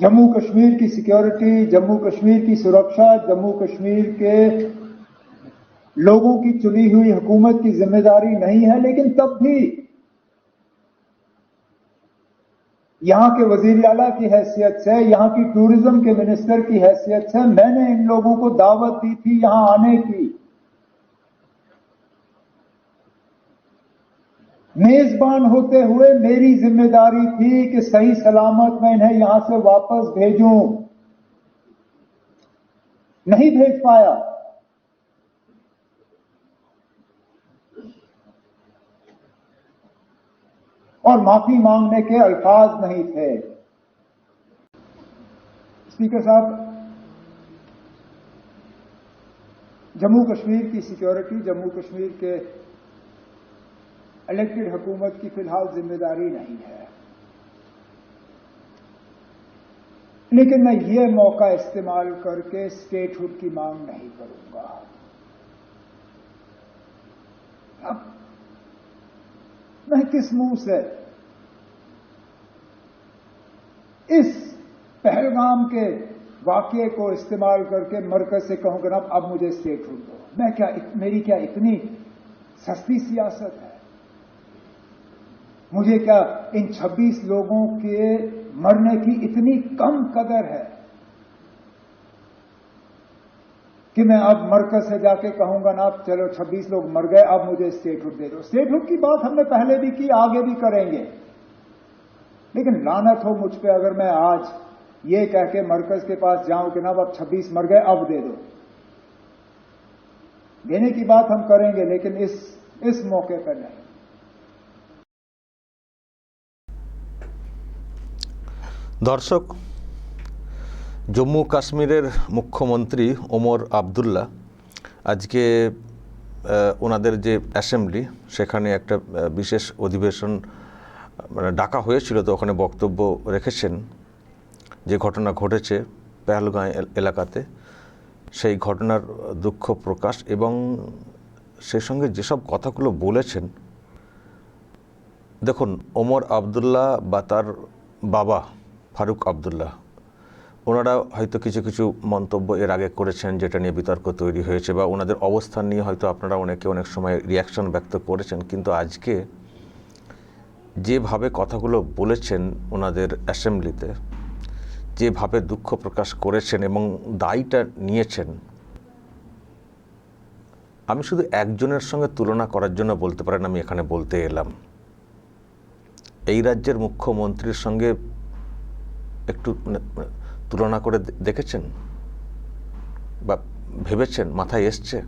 جموں کشمیر کی سیکیورٹی جموں کشمیر کی سرکشا، جموں کشمیر کے لوگوں کی چنی ہوئی حکومت کی ذمہ داری نہیں ہے، لیکن تب بھی یہاں کے وزیر اعلیٰ کی حیثیت سے، یہاں کی ٹوریزم کے منسٹر کی حیثیت سے میں نے ان لوگوں کو دعوت دی تھی، یہاں آنے کی۔ میزبان ہوتے ہوئے میری ذمہ داری تھی کہ صحیح سلامت میں انہیں یہاں سے واپس بھیجوں۔ نہیں بھیج پایا۔ اور معافی مانگنے کے الفاظ نہیں تھے۔ اسپیکر صاحب، جموں کشمیر کی سیکیورٹی جموں کشمیر کے الیکٹڈ حکومت کی فی الحال ذمہ داری نہیں ہے۔ لیکن میں یہ موقع استعمال کر کے اسٹیٹ ہڈ کی مانگ نہیں کروں گا۔ اب میں کس منہ سے اس پہلگام کے واقعے کو استعمال کر کے مرکز سے کہوں کہ اب مجھے اسٹیٹ ہڈ دو۔ میں کیا میری کیا اتنی سستی سیاست ہے؟ مجھے کیا ان چھبیس لوگوں کے مرنے کی اتنی کم قدر ہے کہ میں اب مرکز سے جا کے کہوں گا نا آپ چلو چھبیس لوگ مر گئے، اب مجھے اسٹیٹ ہوڈ دے دو۔ اسٹیٹ ہوڈ کی بات ہم نے پہلے بھی کی، آگے بھی کریں گے۔ لیکن لانت ہو مجھ پہ اگر میں آج یہ کہہ کے مرکز کے پاس جاؤں کہ نا، اب چھبیس مر گئے، اب دے دو۔ دینے کی بات ہم کریں گے، لیکن اس اس موقع پر نہیں۔ দর্শক জম্মু কাশ্মীরের মুখ্যমন্ত্রী ওমর আবদুল্লাহ আজকে ওনাদের যে অ্যাসেম্বলি, সেখানে একটা বিশেষ অধিবেশন মানে ডাকা হয়েছিল, তো ওখানে বক্তব্য রেখেছেন। যে ঘটনা ঘটেছে পেহেলগাঁ এল- এলাকাতে, সেই ঘটনার দুঃখ প্রকাশ এবং সেই সঙ্গে যেসব কথাগুলো বলেছেন, দেখুন, ওমর আবদুল্লাহ বা তার বাবা ফারুক আবদুল্লাহ। ওনারা হয়তো কিছু কিছু মন্তব্য এর আগে করেছেন যেটা নিয়ে বিতর্ক তৈরি হয়েছে বা ওনাদের অবস্থান নিয়ে হয়তো আপনারা অনেকে অনেক সময় রিয়াকশন ব্যক্ত করেছেন। কিন্তু আজকে যেভাবে কথাগুলো বলেছেন ওনাদের অ্যাসেম্বলিতে যেভাবে দুঃখ প্রকাশ করেছেন এবং দায়টা নিয়েছেন, আমি শুধু একজনের সঙ্গে তুলনা করার জন্য বলতে পারেন আমি এখানে বলতে এলাম। এই রাজ্যের মুখ্যমন্ত্রীর সঙ্গে একটু মানে মানে তুলনা করে দেখেছেন? বা ভেবেছেন? মাথায় এসছে?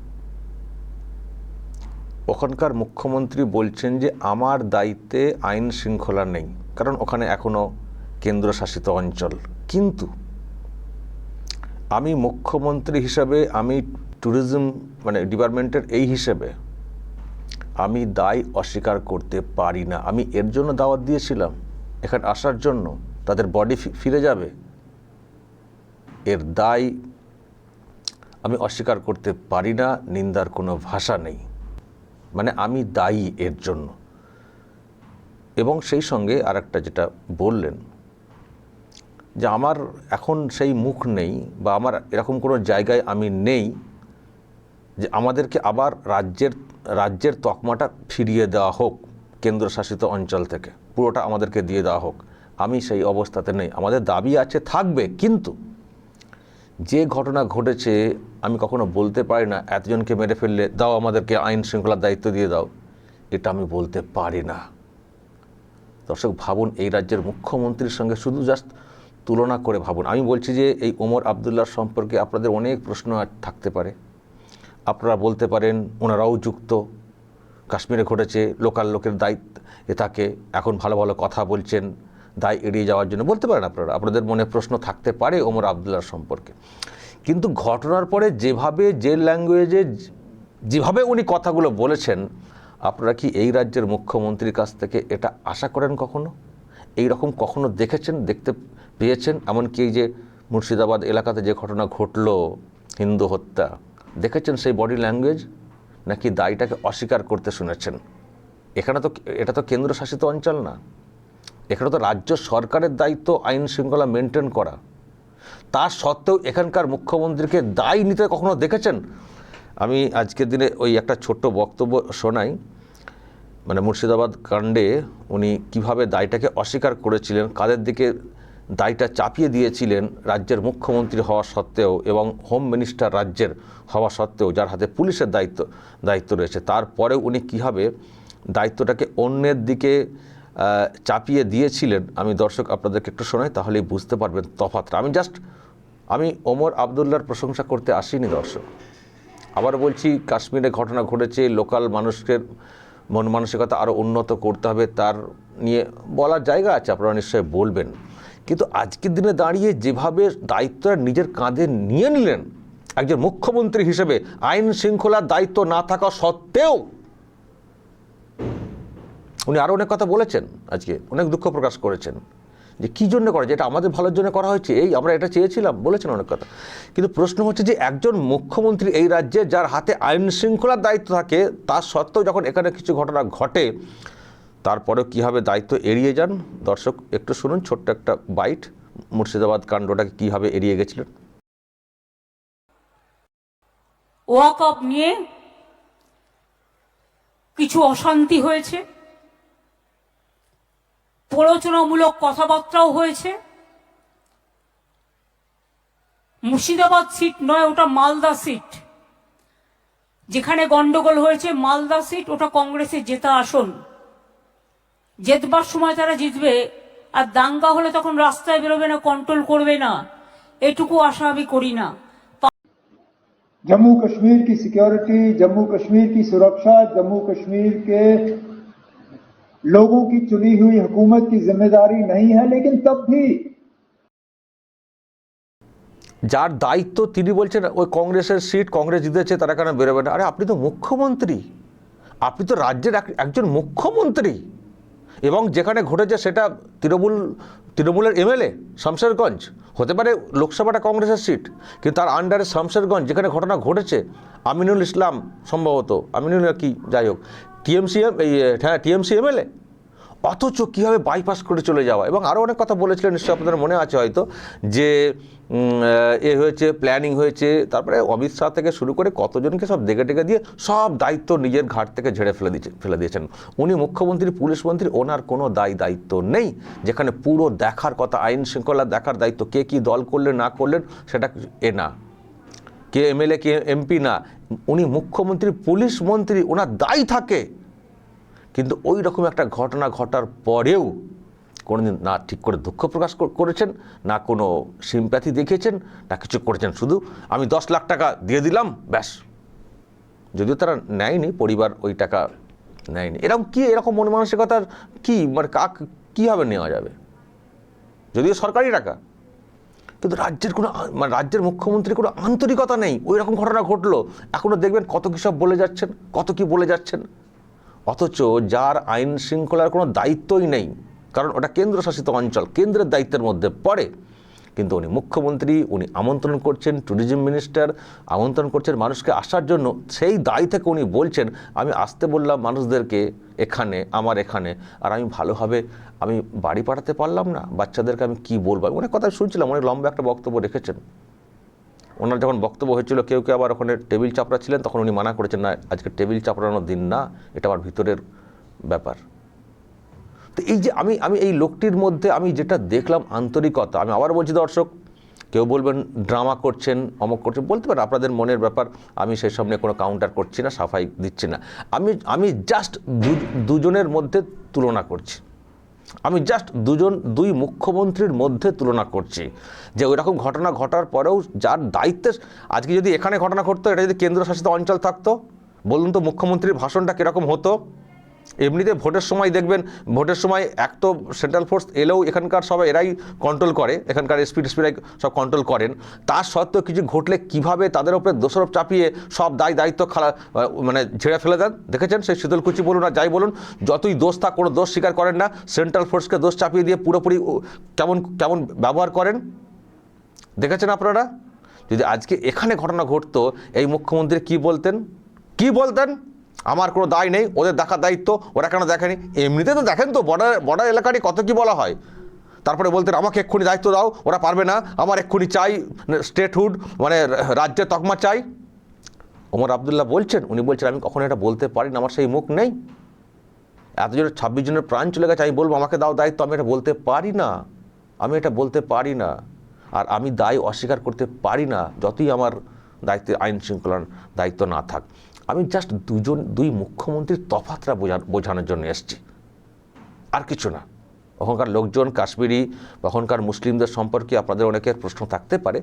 ওখানকার মুখ্যমন্ত্রী বলছেন যে, আমার দায়িত্বে আইন শৃঙ্খলা নেই। কারণ ওখানে এখনও কেন্দ্রশাসিত অঞ্চল। কিন্তু আমি মুখ্যমন্ত্রী হিসাবে, আমি ট্যুরিজম মানে ডিপার্টমেন্টের এই হিসেবে আমি দায় অস্বীকার করতে পারি না। আমি এর জন্য দাওয়াত দিয়েছিলাম, এখানে আসার জন্য। তাদের বডি ফিরে যাবে, এর দায় আমি অস্বীকার করতে পারি না, নিন্দার কোনো ভাষা নেই। মানে আমি দায়ী এর জন্য। এবং সেই সঙ্গে আর একটা যেটা বললেন, যে আমার এখন সেই মুখ নেই বা আমার এরকম কোনো জায়গায় আমি নেই যে আমাদেরকে আবার রাজ্যের রাজ্যের তকমাটা ফিরিয়ে দেওয়া হোক, কেন্দ্রশাসিত অঞ্চল থেকে। পুরোটা আমাদেরকে দিয়ে দেওয়া হোক। আমি সেই অবস্থাতে নেই। আমাদের দাবি আছে, থাকবে, কিন্তু যে ঘটনা ঘটেছে, আমি কখনো বলতে পারি না, এতজনকে মেরে ফেললে দাও আমাদেরকে আইন শৃঙ্খলার দায়িত্ব দিয়ে দাও। এটা আমি বলতে পারি না। দর্শক, ভাবুন, এই রাজ্যের মুখ্যমন্ত্রীর সঙ্গে শুধু জাস্ট তুলনা করে ভাবুন। আমি বলছি যে, এই ওমর আবদুল্লার সম্পর্কে আপনাদের অনেক প্রশ্ন থাকতে পারে। আপনারা বলতে পারেন, ওনারাও যুক্ত। কাশ্মীরে ঘটেছে, লোকাল লোকের দায়িত্ব, এ থাকে এখন ভালো ভালো কথা বলছেন। দায় এড়িয়ে যাওয়ার জন্য। বলতে পারেন আপনারা, আপনাদের মনে প্রশ্ন থাকতে পারে ওমর আবদুল্লার সম্পর্কে। কিন্তু ঘটনার পরে যেভাবে যে ল্যাঙ্গুয়েজে যেভাবে উনি কথাগুলো বলেছেন, আপনারা কি এই রাজ্যের মুখ্যমন্ত্রীর কাছ থেকে এটা আশা করেন কখনো? এই রকম কখনো দেখেছেন, দেখতে পেয়েছেন? এমনকি এই যে মুর্শিদাবাদ এলাকাতে যে ঘটনা ঘটলো, হিন্দু হত্যা, দেখেছেন সেই বডি ল্যাঙ্গুয়েজ নাকি দায়টাকে অস্বীকার করতে শুনেছেন? এখানে তো, এটা তো কেন্দ্রশাসিত অঞ্চল না। এখানে তো রাজ্য সরকারের দায়িত্ব আইন শৃঙ্খলা মেনটেন করা। তা সত্ত্বেও এখানকার মুখ্যমন্ত্রীকে দায় নিতে কখনো দেখেছেন? আমি আজকের দিনে ওই একটা ছোট্ট বক্তব্য শোনাই। মানে মুর্শিদাবাদ কাণ্ডে উনি কীভাবে দায়টাকে অস্বীকার করেছিলেন, কাদের দিকে দায়টা চাপিয়ে দিয়েছিলেন রাজ্যের মুখ্যমন্ত্রী হওয়া সত্ত্বেও এবং হোম মিনিস্টার রাজ্যের হওয়া সত্ত্বেও, যার হাতে পুলিশের দায়িত্ব দায়িত্ব রয়েছে। তারপরেও উনি কীভাবে দায়িত্বটাকে অন্যের দিকে চাপিয়ে দিয়েছিলেন। আমি দর্শক আপনাদেরকে একটু শোনাই, তাহলেই বুঝতে পারবেন তফাতটা আমি জাস্ট আমি ওমর আবদুল্লার প্রশংসা করতে আসিনি দর্শক। আবার বলছি, কাশ্মীরে ঘটনা ঘটেছে, লোকাল মানুষের মন মানসিকতা আরও উন্নত করতে হবে, তার নিয়ে বলার জায়গা আছে, আপনারা নিশ্চয়ই বলবেন। কিন্তু আজকের দিনে দাঁড়িয়ে যেভাবে দায়িত্বটা নিজের কাঁধে নিয়ে নিলেন, একজন মুখ্যমন্ত্রী হিসেবে, আইন শৃঙ্খলার দায়িত্ব না থাকা সত্ত্বেও উনি আরও অনেক কথা বলেছেন আজকে, অনেক দুঃখ প্রকাশ করেছেন যে কী জন্য করা, যেটা আমাদের ভালোর জন্য করা হয়েছে, এই আমরা এটা চেয়েছিলাম, বলেছেন অনেক কথা। কিন্তু প্রশ্ন হচ্ছে যে একজন মুখ্যমন্ত্রী এই রাজ্যে যার হাতে আইন শৃঙ্খলার দায়িত্ব থাকে, তার সত্ত্বেও যখন এখানে কিছু ঘটনা ঘটে, তারপরেও কীভাবে দায়িত্ব এড়িয়ে যান? দর্শক, একটু শুনুন ছোট্ট একটা বাইট, মুর্শিদাবাদ কাণ্ডটাকে কীভাবে এড়িয়ে গেছিলেন? ওয়াক নিয়ে কিছু অশান্তি হয়েছে? প্ররোচনামূলক কথাবার্তাও হয়েছে মুর্শিদাবাদ সিট নয় ওটা মালদা সিট যেখানে গন্ডগোল হয়েছে মালদা সিট ওটা কংগ্রেসের জেতা আসন জেতবার সময় তারা জিতবে আর দাঙ্গা হলে তখন রাস্তায় বেরোবে না কন্ট্রোল করবে না এটুকু আশা আমি করি না जम्मू कश्मीर की सिक्योरिटी जम्मू कश्मीर की सुरक्षा जम्मू कश्मीर के लोगों की चुनी हुई हुकूमत की जिम्मेदारी नहीं है लेकिन तब भी যার দায়িত্ব তিনি বলছেন ওই কংগ্রেসের সিট কংগ্রেস জিতেছে তারা কেন বেরোবে না আরে আপনি তো মুখ্যমন্ত্রী আপনি তো রাজ্যের এক- একজন মুখ্যমন্ত্রী এবং যেখানে ঘটেছে সেটা তৃণমূল তৃণমূলের এমএলএ শামশেরগঞ্জ হতে পারে লোকসভাটা কংগ্রেসের সিট কিন্তু তার আন্ডারে শামশেরগঞ্জ যেখানে ঘটনা ঘটেছে আমিনুল ইসলাম সম্ভবত আমিনুল কি যাই হোক টিএমসি এই হ্যাঁ টিএমসি এমএলএ অথচ কীভাবে বাইপাস করে চলে যাওয়া? এবং আরও অনেক কথা বলেছিলেন, নিশ্চয়ই আপনাদের মনে আছে হয়তো, যে এ হয়েছে প্ল্যানিং হয়েছে, তারপরে অমিত শাহ থেকে শুরু করে কতজনকে সব ডেকে ডেকে দিয়ে সব দায়িত্ব নিজের ঘাট থেকে ঝেড়ে ফেলে দিয়েছে ফেলে দিয়েছেন। উনি মুখ্যমন্ত্রী, পুলিশ মন্ত্রী, ওনার কোনো দায় দায়িত্ব নেই, যেখানে পুরো দেখার কথা, আইন শৃঙ্খলা দেখার দায়িত্ব, কে কী দল করলেন, না করলেন, সেটা এ না। কে এমএলএ, কে এমপি না উনি মুখ্যমন্ত্রী, পুলিশ মন্ত্রী, ওনার দায় থাকে। কিন্তু ওই রকম একটা ঘটনা ঘটার পরেও কোনোদিন না ঠিক করে দুঃখ প্রকাশ কর- করেছেন, না কোনো সিম্প্যাথি দেখিয়েছেন, না কিছু করেছেন। শুধু আমি দশ লাখ টাকা দিয়ে দিলাম, ব্যাস। যদিও তারা নেয়নি, পরিবার ওই টাকা নেয়নি। এরকম কি, এরকম মন মানসিকতার কী মানে কাক, কীভাবে নেওয়া যাবে? যদিও সরকারি টাকা। কিন্তু রাজ্যের কোনো মানে রাজ্যের মুখ্যমন্ত্রীর কোনো আন্তরিকতা নেই। ওই রকম ঘটনা ঘটলো। এখনও দেখবেন কত কী সব বলে যাচ্ছেন, কত কি বলে যাচ্ছেন। অথচ যার আইন শৃঙ্খলার কোনো দায়িত্বই নেই, কারণ ওটা কেন্দ্রশাসিত অঞ্চল, কেন্দ্রের দায়িত্বের মধ্যে পড়ে। কিন্তু উনি মুখ্যমন্ত্রী, উনি আমন্ত্রণ করছেন ট্যুরিজম মিনিস্টার আমন্ত্রণ করছেন মানুষকে আসার জন্য। সেই দায় থেকে উনি বলছেন, আমি আসতে বললাম মানুষদেরকে এখানে, আমার এখানে, আর আমি ভালোভাবে, আমি বাড়ি পাঠাতে পারলাম না, বাচ্চাদেরকে আমি কি বলব? অনেক কথা শুনছিলাম অনেক লম্বা একটা বক্তব্য রেখেছেন। ওনার যখন বক্তব্য হয়েছিল, কেউ কেউ আবার ওখানে টেবিল চাপড়া ছিলেন তখন উনি মানা করেছেন, না, আজকে টেবিল চাপড়ানোর দিন না, এটা আমার ভিতরের ব্যাপার। তো এই যে আমি আমি এই লোকটির মধ্যে আমি যেটা দেখলাম আন্তরিকতা, আমি আবার বলছি দর্শক, কেউ বলবেন ড্রামা করছেন, অমক করছেন, বলতে পারেন আপনাদের মনের ব্যাপার, আমি সেই সামনে কোনো কাউন্টার করছি না, সাফাই দিচ্ছি না। আমি আমি জাস্ট দুজনের মধ্যে তুলনা করছি। আমি জাস্ট দুজন, দুই মুখ্যমন্ত্রীর মধ্যে তুলনা করছি। যে ওই রকম ঘটনা ঘটার পরেও যার দায়িত্বে, আজকে যদি এখানে ঘটনা ঘটতো, এটা যদি কেন্দ্রশাসিত অঞ্চল থাকতো, বলুন তো মুখ্যমন্ত্রীর ভাষণটা কীরকম হতো? এমনিতে ভোটের সময় দেখবেন, ভোটের সময় এক তো সেন্ট্রাল ফোর্স এলেও এখানকার সবাই এরাই কন্ট্রোল করে, এখানকার এসপি টেসপিরাই সব কন্ট্রোল করেন। তার সত্ত্বেও কিছু ঘটলে কীভাবে তাদের উপরে দোষারোপ চাপিয়ে সব দায়, দায়িত্ব খালা মানে ঝেড়ে ফেলে দেন? দেখেছেন? সেই শীতলকুচি বলুন আর যাই বলুন, যতই দোষ থাক, কোনো দোষ স্বীকার করেন না সেন্ট্রাল ফোর্সকে দোষ চাপিয়ে দিয়ে পুরোপুরি কেমন কেমন ব্যবহার করেন? দেখেছেন আপনারা? যদি আজকে এখানে ঘটনা ঘটতো, এই মুখ্যমন্ত্রী কি বলতেন? কি বলতেন? আমার কোনো দায় নেই, ওদের দেখার দায়িত্ব, ওরা কেন দেখেনি? এমনিতে তো দেখেন তো বর্ডার বর্ডার এলাকারই কত কি বলা হয়। তারপরে বলতেন, আমাকে এক্ষুনি দায়িত্ব দাও, ওরা পারবে না, আমার এক্ষুনি চাই স্টেটহুড মানে রাজ্যের তকমা চাই। ওমর আবদুল্লাহ বলছেন, উনি বলছেন, আমি কখনো এটা বলতে পারি না, আমার সেই মুখ নেই। এতজনের ছাব্বিশ জনের প্রাণ চলে গেছে, আমি বলব, আমাকে দাও দায়িত্ব, আমি এটা বলতে পারি না। আমি এটা বলতে পারি না। আর আমি দায় অস্বীকার করতে পারি না, যতই আমার দায়িত্বে, আইন শৃঙ্খলার দায়িত্ব না থাক। আমি জাস্ট দুজন, দুই মুখ্যমন্ত্রীর তফাতটা বোঝা, বোঝানোর জন্য এসছি। আর কিছু না। ওখানকার লোকজন, কাশ্মীরি ওখানকার মুসলিমদের সম্পর্কে আপনাদের অনেকের প্রশ্ন থাকতে পারে।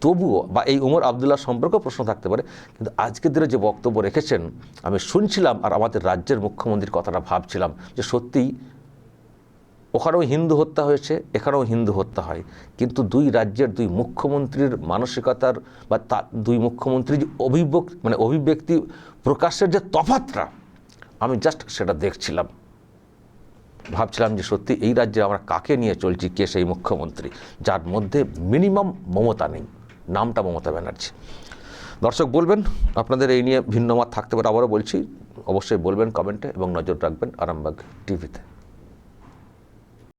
তবুও, বা এই উমর আবদুল্লাহ সম্পর্কেও প্রশ্ন থাকতে পারে। কিন্তু আজকের দিনে যে বক্তব্য রেখেছেন, আমি শুনছিলাম আর আমাদের রাজ্যের মুখ্যমন্ত্রীর কথাটা ভাবছিলাম যে সত্যিই ওখানেও হিন্দু হত্যা হয়েছে, এখানেও হিন্দু হত্যা হয়। কিন্তু দুই রাজ্যের দুই মুখ্যমন্ত্রীর মানসিকতার বা তা দুই মুখ্যমন্ত্রীর যে অভিব্যক্তি মানে অভিব্যক্তি প্রকাশের যে তফাতটা, আমি জাস্ট সেটা দেখছিলাম। ভাবছিলাম যে সত্যি এই রাজ্যে আমরা কাকে নিয়ে চলছি, কে সেই মুখ্যমন্ত্রী, যার মধ্যে মিনিমাম মমতা নেই। নামটা মমতা ব্যানার্জি। দর্শক বলবেন, আপনাদের এই নিয়ে ভিন্ন মত থাকতে পারে, আবারও বলছি, অবশ্যই বলবেন, কমেন্টে এবং নজর রাখবেন আরামবাগ টিভিতে।